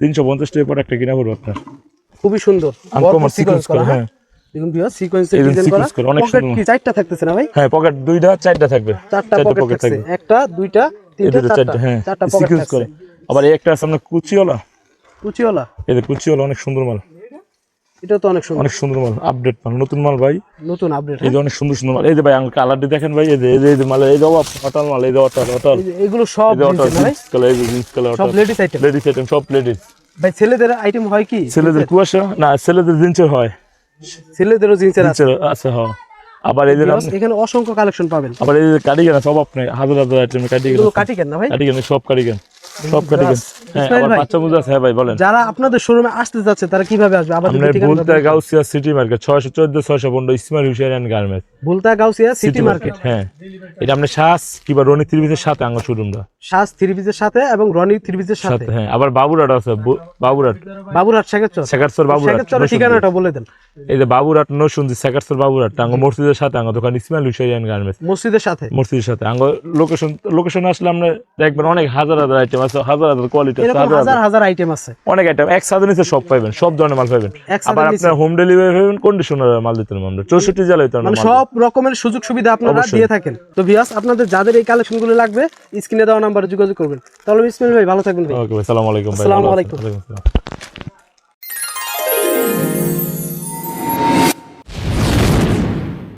তিনশো পঞ্চাশ টাকা পরে একটা কিনা পড়ব আপনার খুবই সুন্দর। আনকমন সিকোয়েন্স করে হ্যাঁ। দেখুন ভিউয়ার সিকোয়েন্স ডিজাইন করা। অনেক সুন্দর। কি চারটা থাকতেছে না ভাই? হ্যাঁ পকেট দুইটা চারটা থাকবে। চারটা পকেট থাকবে। একটা দুইটা তিনটা চারটা হ্যাঁ। চারটা পকেট সিকোয়েন্স আবার এই একটা আছে আপনার কুচিওয়ালা। কুচিওয়ালা। এই কুচিওলা কুচিওয়ালা অনেক সুন্দর মাল। এটা তো অনেক সুন্দর। অনেক সুন্দর মাল আপডেট মাল নতুন মাল ভাই। নতুন আপডেট এই যে অনেক সুন্দর সুন্দর মাল। এই যে ভাই কালারটি দেখেন ভাই এই যে এই যে মাল এই যে অটল মাল এই যে অটল এগুলো সব জিন্স কালার এই যে জিন্স কালার সব লেডিস আইটেম লেডিস আইটেম সব লেডিস ভাই ছেলেদের আইটেম হয় কি? ছেলেদের কুয়াশা? না ছেলেদের জিন্সের হয়। ছেলেদেরও জিন্সের আছে? আছে হ্যাঁ। আবার এই যে এখানে অসংখ্য কালেকশন পাবেন। আবার এই যে কাটিগান সব আপনি হাজার হাজার আইটেম কাটিগান এগুলো কাটি কেন না ভাই? কাটিগান সব কাটিগান সব হ্যাঁ আবার বাচ্চা মুজা আছে হ্যাঁ ভাই বলেন। যারা আপনাদের শোরুমে আসতে যাচ্ছে তারা কীভাবে আসবে? আবার ঠিকানা বলতে গাউসিয়া সিটি মার্কেট ছয়শো চোদ্দ ছয়শো পনেরো Ismail Hussain and garments Bhulta Gausia city market হ্যাঁ। এটা আপনার শ্বাস কিংবা রনি ত্রিভিসের সাথে আঙ্গ শোরুমটা শ্বাস থ্রি সাথে এবং রনি থ্রি সাথে। সাথে হ্যাঁ। আবার বাবুরাট আছে বু- বাবুরাট বাবুরহাট শেখাচ্ছ শেখারসর বাবুরাট শেখাচ্ছর ঠিকানাটা বলে দেন। এই যে বাবুরাট বাবুরাট আঙ্গ মসজিদের সাথে আঙ্গ দোকান ইসমাইল অ্যান্ড গার্মেন্টস মসজিদের সাথে। মসজিদের সাথে আঙ্গ লোকেশন লোকেশন আসলে আমরা দেখবেন অনেক হাজার হাজার আইটেম আছে হাজার হাজার কোয়ালিটি আছে হাজার হাজার আইটেম আছে। অনেক আইটেম এক নিচে সব পাবেন সব ধরনের মাল পাবেন আবার আপনার হোম ডেলিভারি পাবেন কন্ডিশনার মাল দিতে পারবেন আমরা চৌষট্টি জেলায় তো আমরা মানে সব রকমের সুযোগ সুবিধা আপনারা। দিয়ে থাকেন। তো ভিউয়ার্স আপনাদের যাদের এই কালেকশনগুলো লাগবে স্ক্রিনে দেওয়া নাম্বারে যোগাযোগ করবেন। তাহলে ইসমাইল ভাই ভালো থাকবেন ভাই। ওকে ভাই সালাম আলাইকুম ভাই আসসালামু? আলাইকুম। আসসালাম।